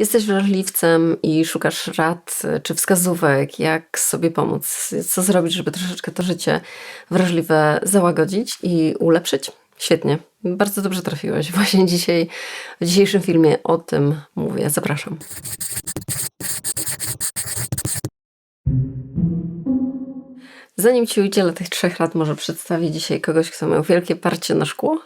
Jesteś wrażliwcem i szukasz rad y, czy wskazówek, jak sobie pomóc, co zrobić, żeby troszeczkę to życie wrażliwe załagodzić i ulepszyć? Świetnie, bardzo dobrze trafiłeś. Właśnie dzisiaj, w dzisiejszym filmie o tym mówię. Zapraszam. Zanim Ci udzielę tych trzech rad, może przedstawię dzisiaj kogoś, kto miał wielkie parcie na szkło.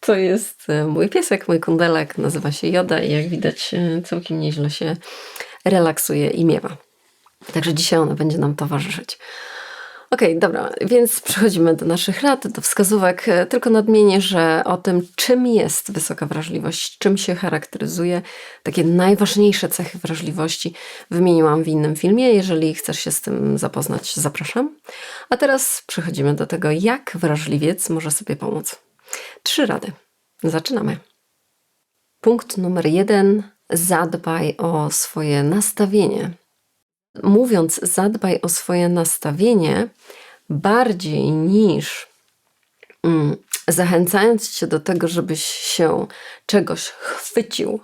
To jest e, mój piesek, mój kundelek, nazywa się Joda i jak widać e, całkiem nieźle się relaksuje i miewa. Także dzisiaj ona będzie nam towarzyszyć. Okej, okay, dobra, więc przechodzimy do naszych rad, do wskazówek. E, tylko nadmienię, że o tym, czym jest wysoka wrażliwość, czym się charakteryzuje, takie najważniejsze cechy wrażliwości wymieniłam w innym filmie. Jeżeli chcesz się z tym zapoznać, zapraszam. A teraz przechodzimy do tego, jak wrażliwiec może sobie pomóc. Trzy rady. Zaczynamy. Punkt numer jeden. Zadbaj o swoje nastawienie mówiąc zadbaj o swoje nastawienie bardziej niż mm, zachęcając cię do tego, żebyś się czegoś chwycił,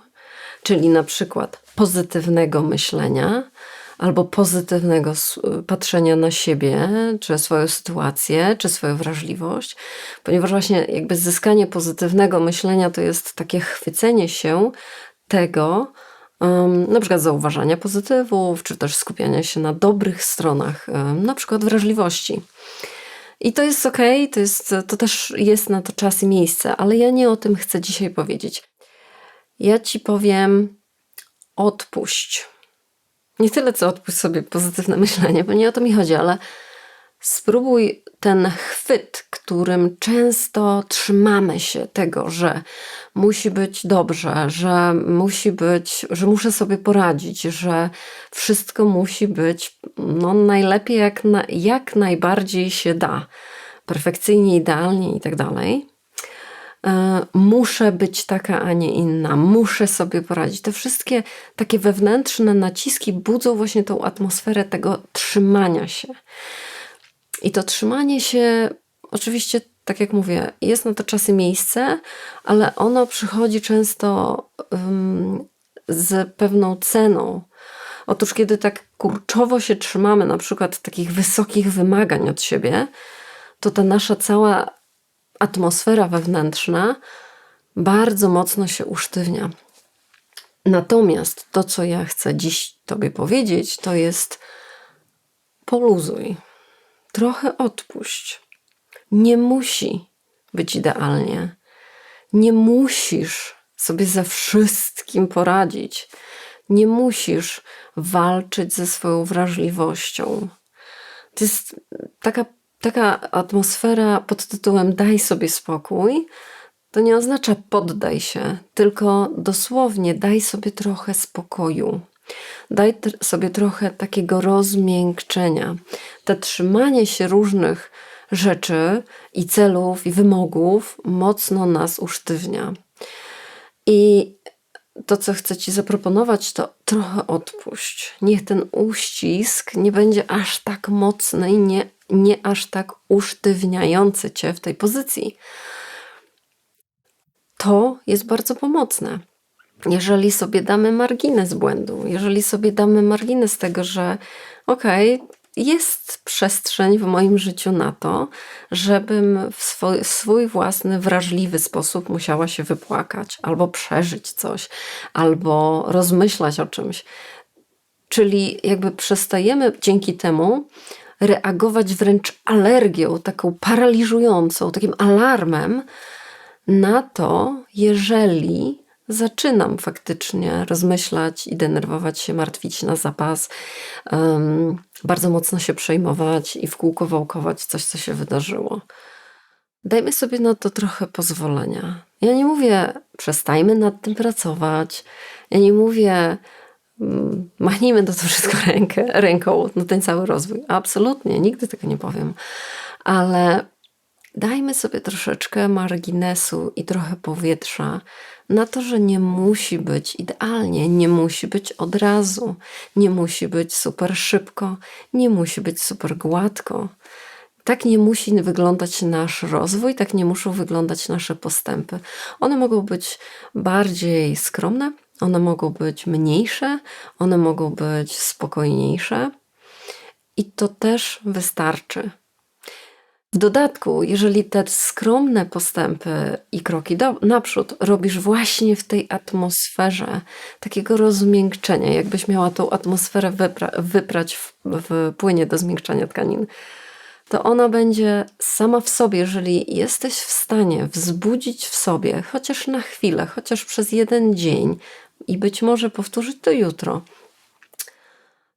czyli na przykład pozytywnego myślenia albo pozytywnego patrzenia na siebie, czy swoją sytuację, czy swoją wrażliwość, ponieważ właśnie jakby zyskanie pozytywnego myślenia to jest takie chwycenie się tego, na przykład zauważania pozytywów, czy też skupiania się na dobrych stronach, na przykład wrażliwości. I to jest ok, to, jest, to też jest na to czas i miejsce, ale ja nie o tym chcę dzisiaj powiedzieć. Ja ci powiem, odpuść. Nie tyle, co odpuść sobie pozytywne myślenie, bo nie o to mi chodzi, ale spróbuj ten chwyt, którym często trzymamy się tego, że musi być dobrze, że musi być, że muszę sobie poradzić, że wszystko musi być no, najlepiej, jak, na, jak najbardziej się da, perfekcyjnie, idealnie i tak dalej. E, muszę być taka, a nie inna, muszę sobie poradzić. Te wszystkie takie wewnętrzne naciski budzą właśnie tą atmosferę tego trzymania się. I to trzymanie się, oczywiście, tak jak mówię, jest na to czas i miejsce, ale ono przychodzi często um, z pewną ceną. Otóż, kiedy tak kurczowo się trzymamy, na przykład takich wysokich wymagań od siebie, to ta nasza cała atmosfera wewnętrzna bardzo mocno się usztywnia. Natomiast to, co ja chcę dziś Tobie powiedzieć, to jest poluzuj trochę odpuść. Nie musi być idealnie. Nie musisz sobie ze wszystkim poradzić. Nie musisz walczyć ze swoją wrażliwością. To jest taka, taka atmosfera pod tytułem daj sobie spokój. To nie oznacza poddaj się, tylko dosłownie daj sobie trochę spokoju. Daj sobie trochę takiego rozmiękczenia. To trzymanie się różnych rzeczy i celów i wymogów mocno nas usztywnia. I to, co chcę Ci zaproponować, to trochę odpuść. Niech ten uścisk nie będzie aż tak mocny i nie, nie aż tak usztywniający Cię w tej pozycji. To jest bardzo pomocne jeżeli sobie damy margines błędu, jeżeli sobie damy margines tego, że okej, okay, jest przestrzeń w moim życiu na to, żebym w swój, swój, własny, wrażliwy sposób musiała się wypłakać, albo przeżyć coś, albo rozmyślać o czymś. Czyli jakby przestajemy dzięki temu reagować wręcz alergią, taką paraliżującą, takim alarmem na to, jeżeli zaczynam faktycznie rozmyślać i denerwować się, martwić na zapas, um, bardzo mocno się przejmować i w kółko wałkować coś, co się wydarzyło. Dajmy sobie na to trochę pozwolenia. Ja nie mówię, przestajmy nad tym pracować. Ja nie mówię, um, machnijmy do to wszystko rękę, ręką na ten cały rozwój. Absolutnie, nigdy tego nie powiem. Ale dajmy sobie troszeczkę marginesu i trochę powietrza na to, że nie musi być idealnie, nie musi być od razu, nie musi być super szybko, nie musi być super gładko. Tak nie musi wyglądać nasz rozwój, tak nie muszą wyglądać nasze postępy. One mogą być bardziej skromne, one mogą być mniejsze, one mogą być spokojniejsze i to też wystarczy. W dodatku, jeżeli te skromne postępy i kroki do, naprzód robisz właśnie w tej atmosferze takiego rozmiękczenia, jakbyś miała tą atmosferę wypra wyprać w, w płynie do zmiękczania tkanin, to ona będzie sama w sobie, jeżeli jesteś w stanie wzbudzić w sobie, chociaż na chwilę, chociaż przez jeden dzień i być może powtórzyć to jutro,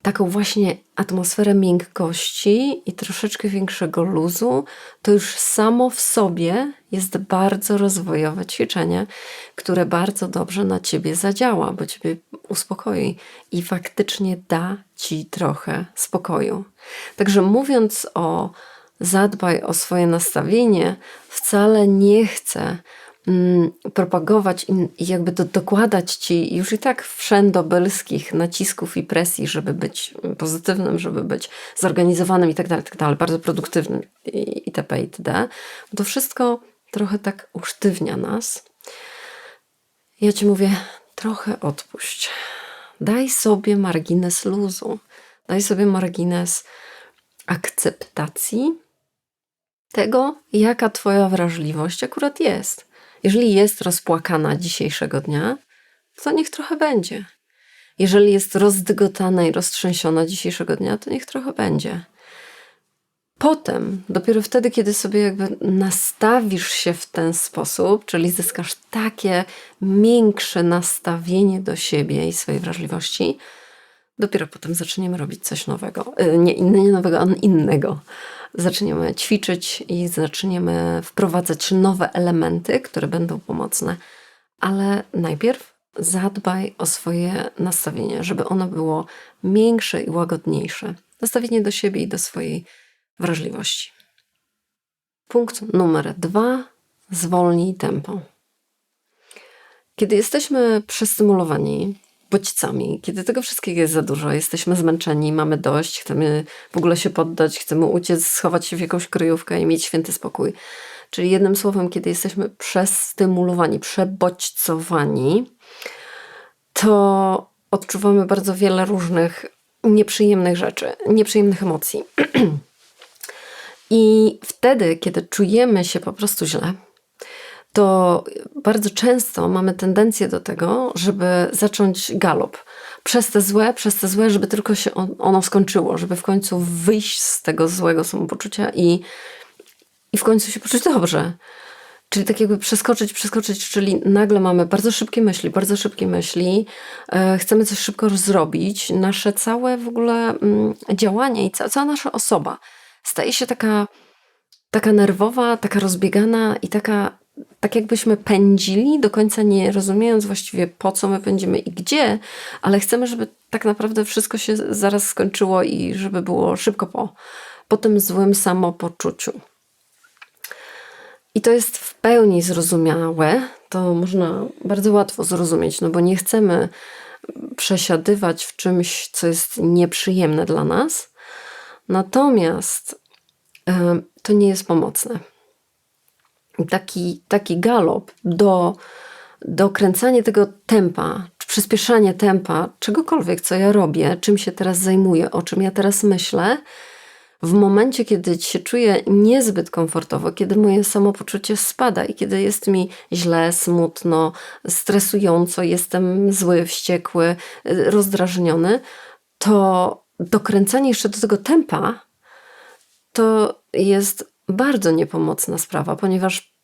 taką właśnie atmosferę miękkości i troszeczkę większego luzu, to już samo w sobie jest bardzo rozwojowe ćwiczenie, które bardzo dobrze na ciebie zadziała, bo ciebie uspokoi i faktycznie da ci trochę spokoju. Także mówiąc o zadbaj o swoje nastawienie, wcale nie chcę propagować i jakby do, dokładać ci już i tak wszędobelskich nacisków i presji, żeby być pozytywnym, żeby być zorganizowanym i tak dalej, tak dalej, bardzo produktywnym itp. itd. To wszystko trochę tak usztywnia nas. Ja ci mówię, trochę odpuść. Daj sobie margines luzu. Daj sobie margines akceptacji tego, jaka Twoja wrażliwość akurat jest. Jeżeli jest rozpłakana dzisiejszego dnia, to niech trochę będzie. Jeżeli jest rozdygotana i roztrzęsiona dzisiejszego dnia, to niech trochę będzie. Potem, dopiero wtedy, kiedy sobie jakby nastawisz się w ten sposób, czyli zyskasz takie miększe nastawienie do siebie i swojej wrażliwości, dopiero potem zaczniemy robić coś nowego. E, nie, nie nowego, a innego zaczniemy ćwiczyć i zaczniemy wprowadzać nowe elementy, które będą pomocne. Ale najpierw zadbaj o swoje nastawienie, żeby ono było miększe i łagodniejsze. Nastawienie do siebie i do swojej wrażliwości. Punkt numer dwa: zwolnij tempo. Kiedy jesteśmy przestymulowani, bodźcami, kiedy tego wszystkiego jest za dużo, jesteśmy zmęczeni, mamy dość, chcemy w ogóle się poddać, chcemy uciec, schować się w jakąś kryjówkę i mieć święty spokój. Czyli jednym słowem, kiedy jesteśmy przestymulowani, przebodźcowani, to odczuwamy bardzo wiele różnych nieprzyjemnych rzeczy, nieprzyjemnych emocji. I wtedy, kiedy czujemy się po prostu źle, to bardzo często mamy tendencję do tego, żeby zacząć galop. Przez te złe, przez te złe, żeby tylko się ono skończyło, żeby w końcu wyjść z tego złego samopoczucia i, i w końcu się poczuć dobrze. Czyli tak jakby przeskoczyć, przeskoczyć, czyli nagle mamy bardzo szybkie myśli, bardzo szybkie myśli, e, chcemy coś szybko zrobić. Nasze całe w ogóle mm, działanie i ca cała nasza osoba staje się taka, taka nerwowa, taka rozbiegana i taka tak jakbyśmy pędzili, do końca nie rozumiejąc właściwie po co my pędzimy i gdzie, ale chcemy, żeby tak naprawdę wszystko się zaraz skończyło i żeby było szybko po, po tym złym samopoczuciu. I to jest w pełni zrozumiałe, to można bardzo łatwo zrozumieć, no bo nie chcemy przesiadywać w czymś, co jest nieprzyjemne dla nas. Natomiast to nie jest pomocne taki, taki galop do, do kręcania tego tempa, przyspieszanie tempa, czegokolwiek, co ja robię, czym się teraz zajmuję, o czym ja teraz myślę, w momencie, kiedy się czuję niezbyt komfortowo, kiedy moje samopoczucie spada i kiedy jest mi źle, smutno, stresująco, jestem zły, wściekły, rozdrażniony, to dokręcanie jeszcze do tego tempa to jest bardzo niepomocna sprawa, ponieważ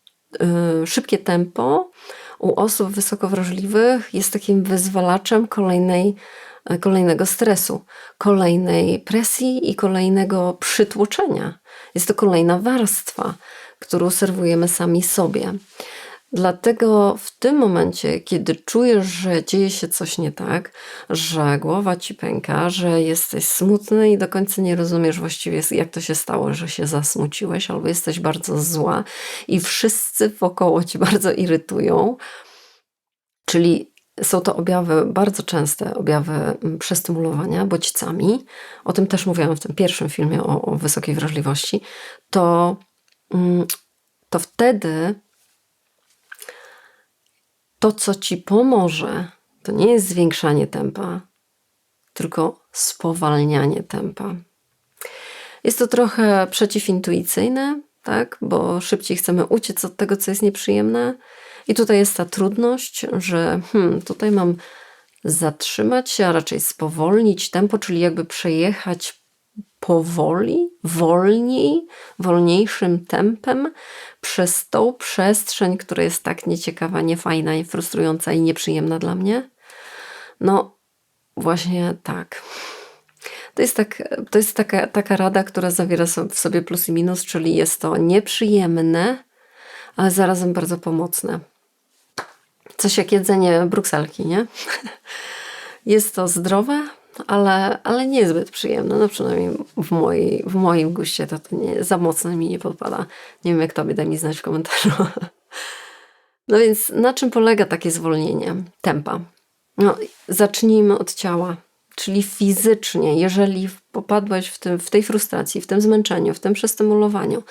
y, szybkie tempo u osób wysoko wrażliwych jest takim wyzwalaczem kolejnej, y, kolejnego stresu, kolejnej presji i kolejnego przytłoczenia. Jest to kolejna warstwa, którą serwujemy sami sobie. Dlatego w tym momencie, kiedy czujesz, że dzieje się coś nie tak, że głowa ci pęka, że jesteś smutny i do końca nie rozumiesz właściwie, jak to się stało, że się zasmuciłeś, albo jesteś bardzo zła i wszyscy wokoło ci bardzo irytują, czyli są to objawy bardzo częste, objawy mm, przestymulowania bodźcami. O tym też mówiłam w tym pierwszym filmie o, o wysokiej wrażliwości. To, mm, to wtedy to, co ci pomoże, to nie jest zwiększanie tempa, tylko spowalnianie tempa. Jest to trochę przeciwintuicyjne, tak? bo szybciej chcemy uciec od tego, co jest nieprzyjemne. I tutaj jest ta trudność, że hmm, tutaj mam zatrzymać się, a raczej spowolnić tempo, czyli jakby przejechać powoli, wolniej, wolniejszym tempem przez tą przestrzeń, która jest tak nieciekawa, niefajna, i frustrująca i nieprzyjemna dla mnie. No, właśnie tak. To jest, tak, to jest taka, taka rada, która zawiera w sobie plus i minus, czyli jest to nieprzyjemne, ale zarazem bardzo pomocne. Coś jak jedzenie brukselki, nie? Jest to zdrowe, ale, ale niezbyt przyjemne. No przynajmniej w, mojej, w moim guście to, to nie, za mocno mi nie podpada. Nie wiem jak tobie, daj mi znać w komentarzu. No więc na czym polega takie zwolnienie tempa? No, zacznijmy od ciała. Czyli fizycznie, jeżeli popadłeś w, tym, w tej frustracji, w tym zmęczeniu, w tym przestymulowaniu,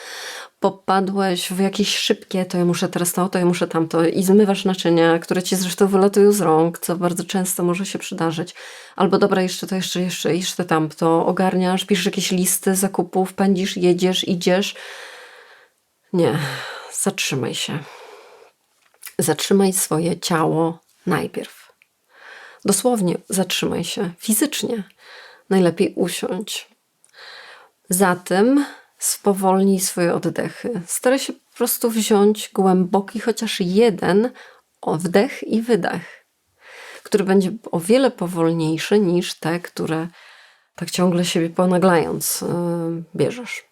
popadłeś w jakieś szybkie, to ja muszę teraz to, to ja muszę tamto i zmywasz naczynia, które ci zresztą wylatują z rąk, co bardzo często może się przydarzyć. Albo dobra, jeszcze to, jeszcze, jeszcze, jeszcze tamto, ogarniasz, piszesz jakieś listy zakupów, pędzisz, jedziesz, idziesz. Nie, zatrzymaj się. Zatrzymaj swoje ciało najpierw. Dosłownie zatrzymaj się fizycznie. Najlepiej usiąść. Zatem spowolnij swoje oddechy. Staraj się po prostu wziąć głęboki, chociaż jeden wdech i wydech, który będzie o wiele powolniejszy niż te, które tak ciągle siebie ponaglając yy, bierzesz.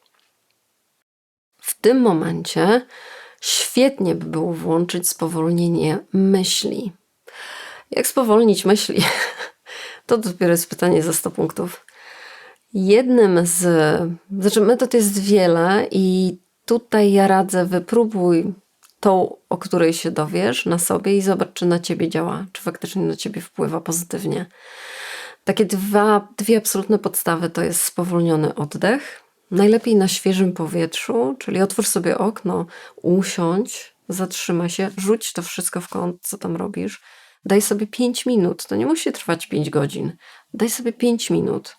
W tym momencie świetnie by było włączyć spowolnienie myśli. Jak spowolnić myśli? To dopiero jest pytanie za 100 punktów. Jednym z, znaczy metod jest wiele i tutaj ja radzę wypróbuj tą, o której się dowiesz na sobie i zobacz, czy na ciebie działa, czy faktycznie na ciebie wpływa pozytywnie. Takie dwa, dwie absolutne podstawy to jest spowolniony oddech, najlepiej na świeżym powietrzu, czyli otwórz sobie okno, usiądź, zatrzymaj się, rzuć to wszystko w kąt, co tam robisz, daj sobie 5 minut, to nie musi trwać 5 godzin, daj sobie 5 minut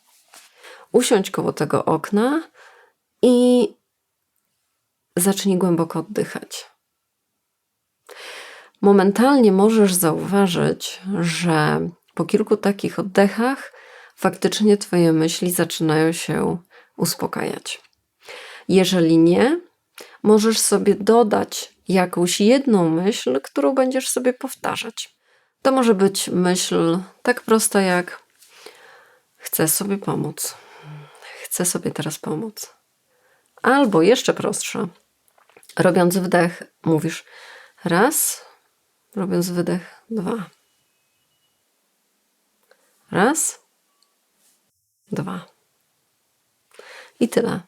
usiądź koło tego okna i zacznij głęboko oddychać. Momentalnie możesz zauważyć, że po kilku takich oddechach faktycznie Twoje myśli zaczynają się uspokajać. Jeżeli nie, możesz sobie dodać jakąś jedną myśl, którą będziesz sobie powtarzać. To może być myśl tak prosta jak chcę sobie pomóc chcę sobie teraz pomóc. Albo jeszcze prostsza. Robiąc wdech, mówisz raz, robiąc wydech, dwa. Raz, dwa. I tyle.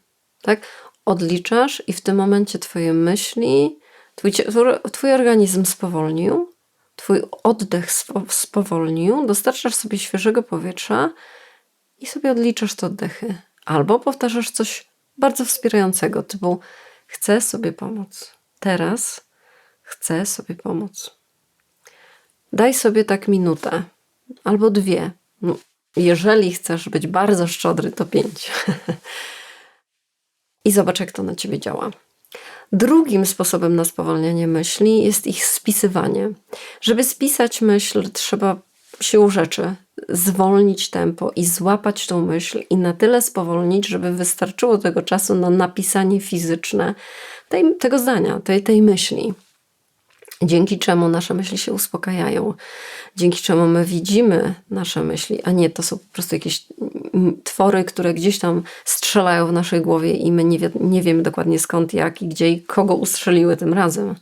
Tak? Odliczasz, i w tym momencie Twoje myśli, twój, twój organizm spowolnił, Twój oddech spowolnił, dostarczasz sobie świeżego powietrza i sobie odliczasz te oddechy. Albo powtarzasz coś bardzo wspierającego, typu chcę sobie pomóc. Teraz chcę sobie pomóc. Daj sobie tak minutę albo dwie. No, jeżeli chcesz być bardzo szczodry, to pięć. I zobacz, jak to na ciebie działa. Drugim sposobem na spowalnianie myśli jest ich spisywanie. Żeby spisać myśl, trzeba siłą rzeczy zwolnić tempo i złapać tą myśl i na tyle spowolnić, żeby wystarczyło tego czasu na napisanie fizyczne tej, tego zdania, tej, tej myśli. Dzięki czemu nasze myśli się uspokajają, dzięki czemu my widzimy nasze myśli, a nie to są po prostu jakieś twory, które gdzieś tam strzelają w naszej głowie i my nie, wie, nie wiemy dokładnie skąd, jak i gdzie i kogo ustrzeliły tym razem.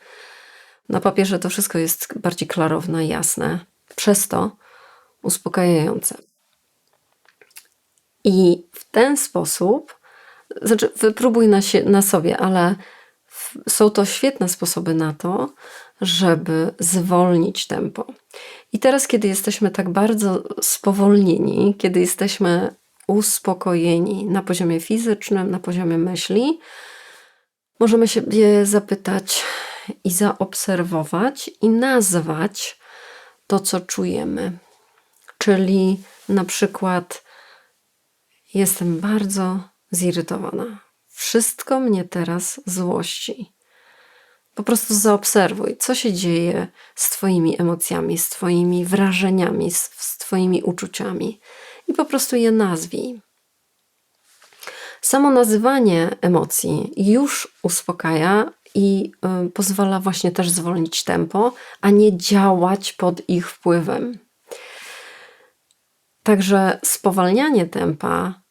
Na papierze to wszystko jest bardziej klarowne, jasne. Przez to uspokajające. I w ten sposób, znaczy wypróbuj na, się, na sobie, ale są to świetne sposoby na to, żeby zwolnić tempo. I teraz, kiedy jesteśmy tak bardzo spowolnieni, kiedy jesteśmy uspokojeni na poziomie fizycznym, na poziomie myśli, możemy się zapytać i zaobserwować i nazwać to, co czujemy Czyli na przykład jestem bardzo zirytowana. Wszystko mnie teraz złości. Po prostu zaobserwuj, co się dzieje z Twoimi emocjami, z Twoimi wrażeniami, z, z Twoimi uczuciami i po prostu je nazwij. Samo nazywanie emocji już uspokaja i y, pozwala właśnie też zwolnić tempo, a nie działać pod ich wpływem. Także spowalnianie tempa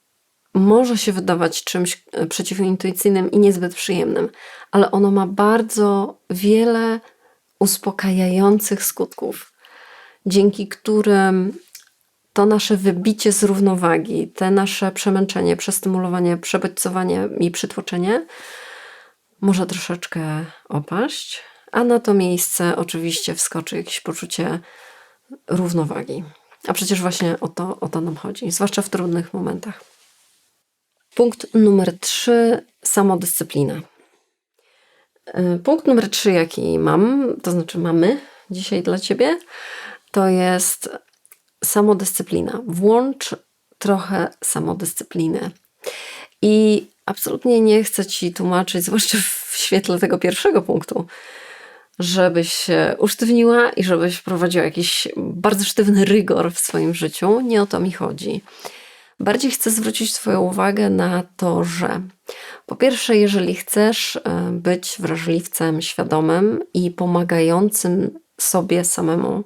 może się wydawać czymś e, przeciwintuicyjnym i niezbyt przyjemnym, ale ono ma bardzo wiele uspokajających skutków, dzięki którym to nasze wybicie z równowagi, te nasze przemęczenie, przestymulowanie, przebodźcowanie i przytłoczenie może troszeczkę opaść, a na to miejsce oczywiście wskoczy jakieś poczucie równowagi. A przecież właśnie o to, o to nam chodzi, zwłaszcza w trudnych momentach. Punkt numer trzy samodyscyplina. Y, punkt numer trzy, jaki mam, to znaczy mamy dzisiaj dla ciebie, to jest samodyscyplina. Włącz trochę samodyscypliny. I absolutnie nie chcę ci tłumaczyć, zwłaszcza w świetle tego pierwszego punktu, żebyś się usztywniła i żebyś prowadziła jakiś bardzo sztywny rygor w swoim życiu. Nie o to mi chodzi. Bardziej chcę zwrócić Twoją uwagę na to, że po pierwsze, jeżeli chcesz e, być wrażliwcem świadomym i pomagającym sobie samemu,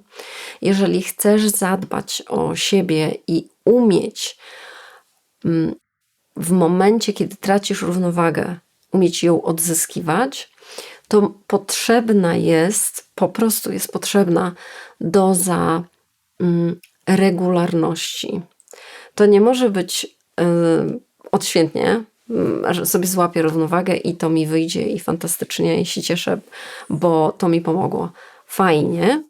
jeżeli chcesz zadbać o siebie i umieć mm, w momencie, kiedy tracisz równowagę, umieć ją odzyskiwać, to potrzebna jest, po prostu jest potrzebna doza mm, regularności. To nie może być yy, odświętnie, mm, że sobie złapię równowagę i to mi wyjdzie i fantastycznie i się cieszę, bo to mi pomogło. Fajnie,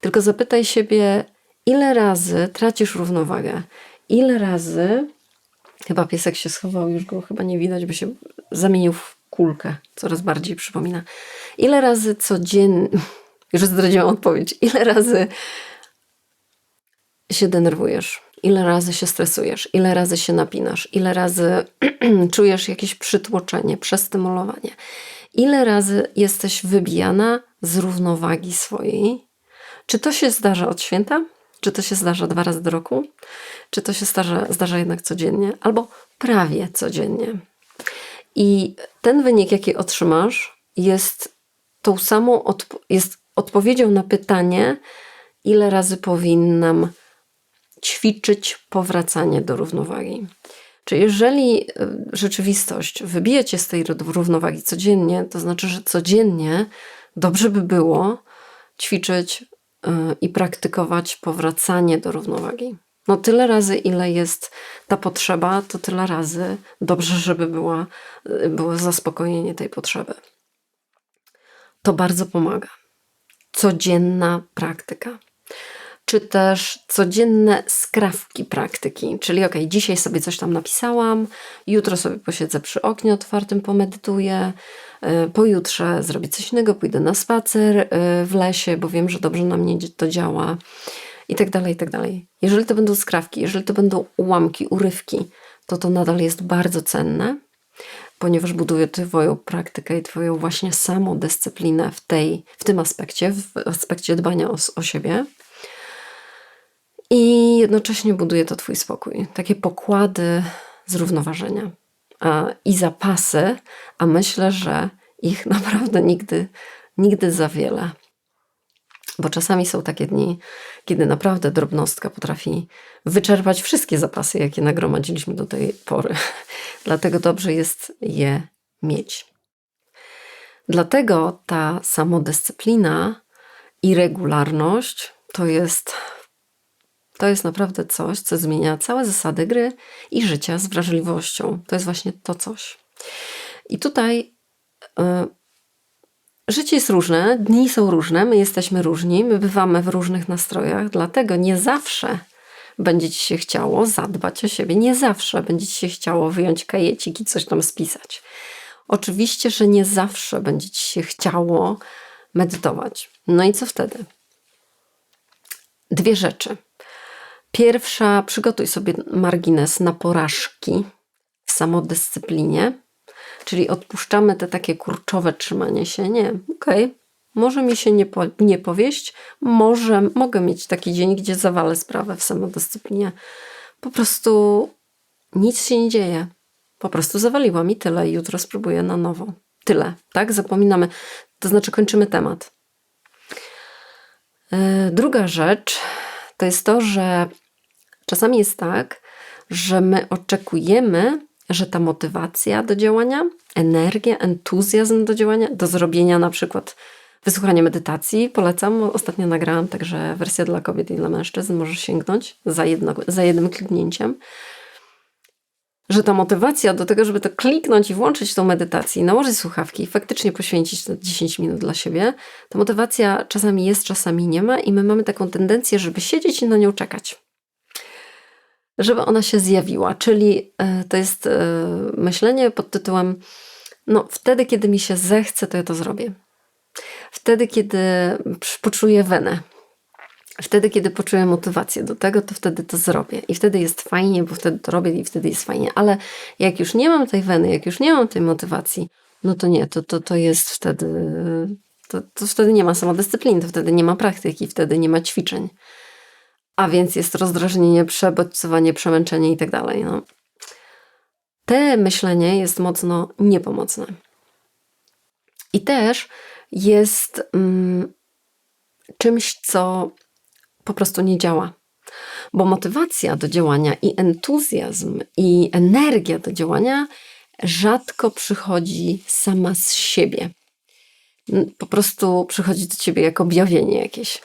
tylko zapytaj siebie, ile razy tracisz równowagę, ile razy, chyba piesek się schował, już go chyba nie widać, by się zamienił w kulkę, coraz bardziej przypomina. Ile razy codziennie, już zdradziłam odpowiedź, ile razy się denerwujesz, ile razy się stresujesz, ile razy się napinasz, ile razy czujesz jakieś przytłoczenie, przestymulowanie, ile razy jesteś wybijana z równowagi swojej. Czy to się zdarza od święta? Czy to się zdarza dwa razy do roku? Czy to się zdarza, zdarza jednak codziennie? Albo prawie codziennie. I ten wynik, jaki otrzymasz, jest tą samą jest odpowiedzią na pytanie, ile razy powinnam ćwiczyć powracanie do równowagi. Czy jeżeli e, rzeczywistość wybije cię z tej równowagi codziennie, to znaczy, że codziennie dobrze by było ćwiczyć e, i praktykować powracanie do równowagi. No tyle razy, ile jest ta potrzeba, to tyle razy dobrze, żeby była, e, było zaspokojenie tej potrzeby. To bardzo pomaga. Codzienna praktyka czy też codzienne skrawki praktyki. Czyli ok, dzisiaj sobie coś tam napisałam, jutro sobie posiedzę przy oknie otwartym, pomedytuję, e, pojutrze zrobię coś innego, pójdę na spacer e, w lesie, bo wiem, że dobrze na mnie to działa i tak dalej, i tak dalej. Jeżeli to będą skrawki, jeżeli to będą ułamki, urywki, to to nadal jest bardzo cenne, ponieważ buduje Twoją praktykę i Twoją właśnie samodyscyplinę w, tej, w tym aspekcie, w aspekcie dbania o, o siebie i jednocześnie buduje to Twój spokój. Takie pokłady zrównoważenia i zapasy, a myślę, że ich naprawdę nigdy, nigdy za wiele. Bo czasami są takie dni, kiedy naprawdę drobnostka potrafi wyczerpać wszystkie zapasy, jakie nagromadziliśmy do tej pory. Dlatego dobrze jest je mieć. Dlatego ta samodyscyplina i regularność to jest to jest naprawdę coś, co zmienia całe zasady gry i życia z wrażliwością. To jest właśnie to coś. I tutaj y, życie jest różne, dni są różne, my jesteśmy różni, my bywamy w różnych nastrojach, dlatego nie zawsze będzie ci się chciało zadbać o siebie, nie zawsze będzie ci się chciało wyjąć kajecik i coś tam spisać. Oczywiście, że nie zawsze będzie ci się chciało medytować. No i co wtedy? Dwie rzeczy. Pierwsza, przygotuj sobie margines na porażki w samodyscyplinie, czyli odpuszczamy te takie kurczowe trzymanie się. Nie, okej, okay. może mi się nie, po, nie powieść, może mogę mieć taki dzień, gdzie zawalę sprawę w samodyscyplinie. Po prostu nic się nie dzieje. Po prostu zawaliłam i tyle. I jutro spróbuję na nowo. Tyle, tak? Zapominamy. To znaczy kończymy temat. Yy, druga rzecz to jest to, że czasami jest tak, że my oczekujemy, że ta motywacja do działania, energia, entuzjazm do działania, do zrobienia na przykład wysłuchania medytacji, polecam. Ostatnio nagrałam także wersję dla kobiet i dla mężczyzn, możesz sięgnąć za, jedno, za jednym kliknięciem że ta motywacja do tego, żeby to kliknąć i włączyć tą medytację, nałożyć słuchawki i faktycznie poświęcić te 10 minut dla siebie, ta motywacja czasami jest, czasami nie ma i my mamy taką tendencję, żeby siedzieć i na nią czekać. Żeby ona się zjawiła, czyli e, to jest e, myślenie pod tytułem no wtedy, kiedy mi się zechce, to ja to zrobię. Wtedy, kiedy poczuję wenę, Wtedy, kiedy poczuję motywację do tego, to wtedy to zrobię. I wtedy jest fajnie, bo wtedy to robię i wtedy jest fajnie. Ale jak już nie mam tej weny, jak już nie mam tej motywacji, no to nie, to, to, to jest wtedy. To, to wtedy nie ma samodyscypliny, to wtedy nie ma praktyki, wtedy nie ma ćwiczeń. A więc jest rozdrażnienie, przebodźcowanie, przemęczenie i tak dalej. No. Te myślenie jest mocno niepomocne. I też jest mm, czymś, co po prostu nie działa. Bo motywacja do działania i entuzjazm i energia do działania rzadko przychodzi sama z siebie. Po prostu przychodzi do ciebie jako objawienie jakieś.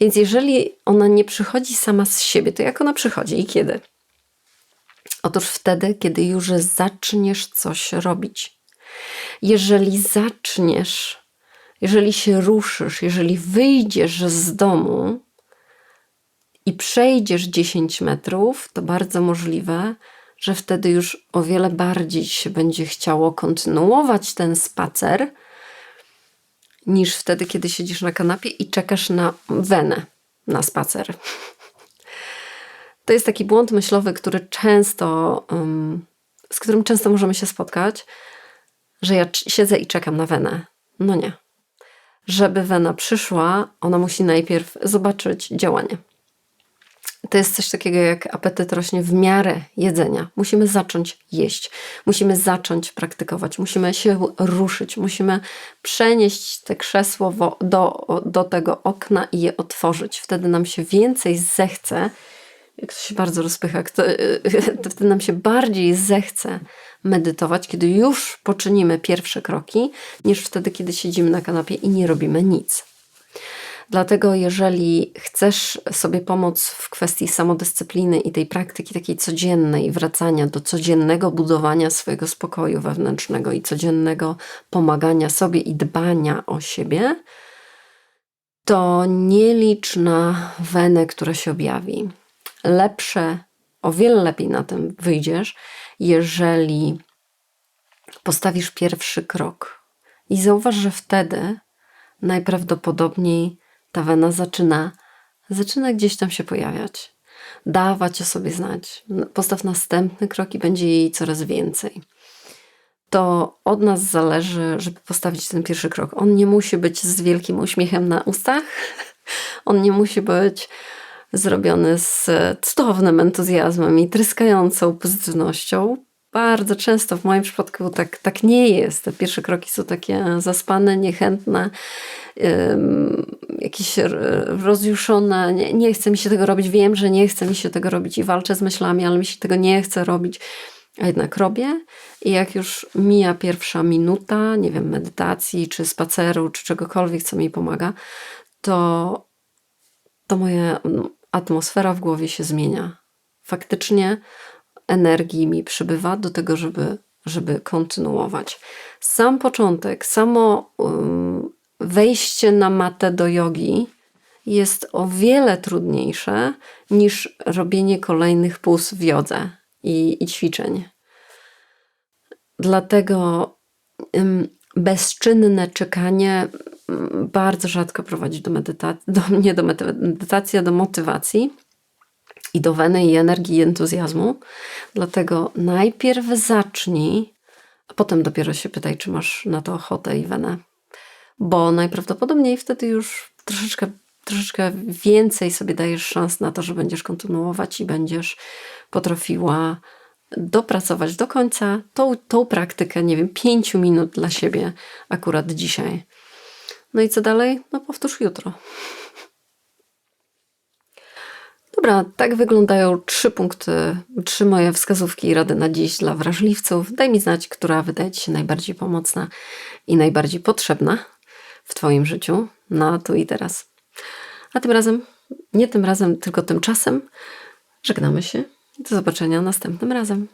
Więc jeżeli ona nie przychodzi sama z siebie, to jak ona przychodzi i kiedy? Otóż wtedy, kiedy już zaczniesz coś robić. Jeżeli zaczniesz, jeżeli się ruszysz, jeżeli wyjdziesz z domu, i przejdziesz 10 metrów, to bardzo możliwe, że wtedy już o wiele bardziej się będzie chciało kontynuować ten spacer, niż wtedy, kiedy siedzisz na kanapie i czekasz na wenę na spacer. To jest taki błąd myślowy, który często, z którym często możemy się spotkać, że ja siedzę i czekam na wenę. No nie. Żeby wena przyszła, ona musi najpierw zobaczyć działanie to jest coś takiego jak apetyt rośnie w miarę jedzenia. Musimy zacząć jeść, musimy zacząć praktykować, musimy się ruszyć, musimy przenieść te krzesło do, do tego okna i je otworzyć. Wtedy nam się więcej zechce, jak to się bardzo rozpycha, to, to wtedy nam się bardziej zechce medytować, kiedy już poczynimy pierwsze kroki, niż wtedy, kiedy siedzimy na kanapie i nie robimy nic. Dlatego, jeżeli chcesz sobie pomóc w kwestii samodyscypliny i tej praktyki takiej codziennej, wracania do codziennego budowania swojego spokoju wewnętrznego i codziennego pomagania sobie i dbania o siebie, to nie licz na wenę, która się objawi. Lepsze, o wiele lepiej na tym wyjdziesz, jeżeli postawisz pierwszy krok. I zauważ, że wtedy najprawdopodobniej ta wena zaczyna, zaczyna gdzieś tam się pojawiać, dawać o sobie znać. Postaw następny krok i będzie jej coraz więcej. To od nas zależy, żeby postawić ten pierwszy krok. On nie musi być z wielkim uśmiechem na ustach, on nie musi być zrobiony z cudownym entuzjazmem i tryskającą pozytywnością. Bardzo często w moim przypadku tak, tak nie jest. Te pierwsze kroki są takie zaspane, niechętne, jakieś rozjuszone. Nie, nie chce mi się tego robić. Wiem, że nie chce mi się tego robić i walczę z myślami, ale mi się tego nie chce robić. A jednak robię. I jak już mija pierwsza minuta, nie wiem, medytacji, czy spaceru, czy czegokolwiek, co mi pomaga, to, to moja atmosfera w głowie się zmienia. Faktycznie energii mi przybywa do tego, żeby, żeby kontynuować. Sam początek, samo wejście na matę do jogi jest o wiele trudniejsze niż robienie kolejnych puls w jodze i, i ćwiczeń. Dlatego bezczynne czekanie bardzo rzadko prowadzi do medytacji, do, nie do medytacji, a do motywacji. I do weny, i energii, i entuzjazmu. Dlatego najpierw zacznij, a potem dopiero się pytaj, czy masz na to ochotę i wenę. Bo najprawdopodobniej wtedy już troszeczkę, troszeczkę więcej sobie dajesz szans na to, że będziesz kontynuować i będziesz potrafiła dopracować do końca tą, tą praktykę, nie wiem, pięciu minut dla siebie akurat dzisiaj. No i co dalej? No powtórz jutro. Dobra, tak wyglądają trzy punkty, trzy moje wskazówki i rady na dziś dla wrażliwców. Daj mi znać, która wydaje Ci się najbardziej pomocna i najbardziej potrzebna w Twoim życiu na tu i teraz. A tym razem, nie tym razem, tylko tymczasem, żegnamy się. Do zobaczenia następnym razem.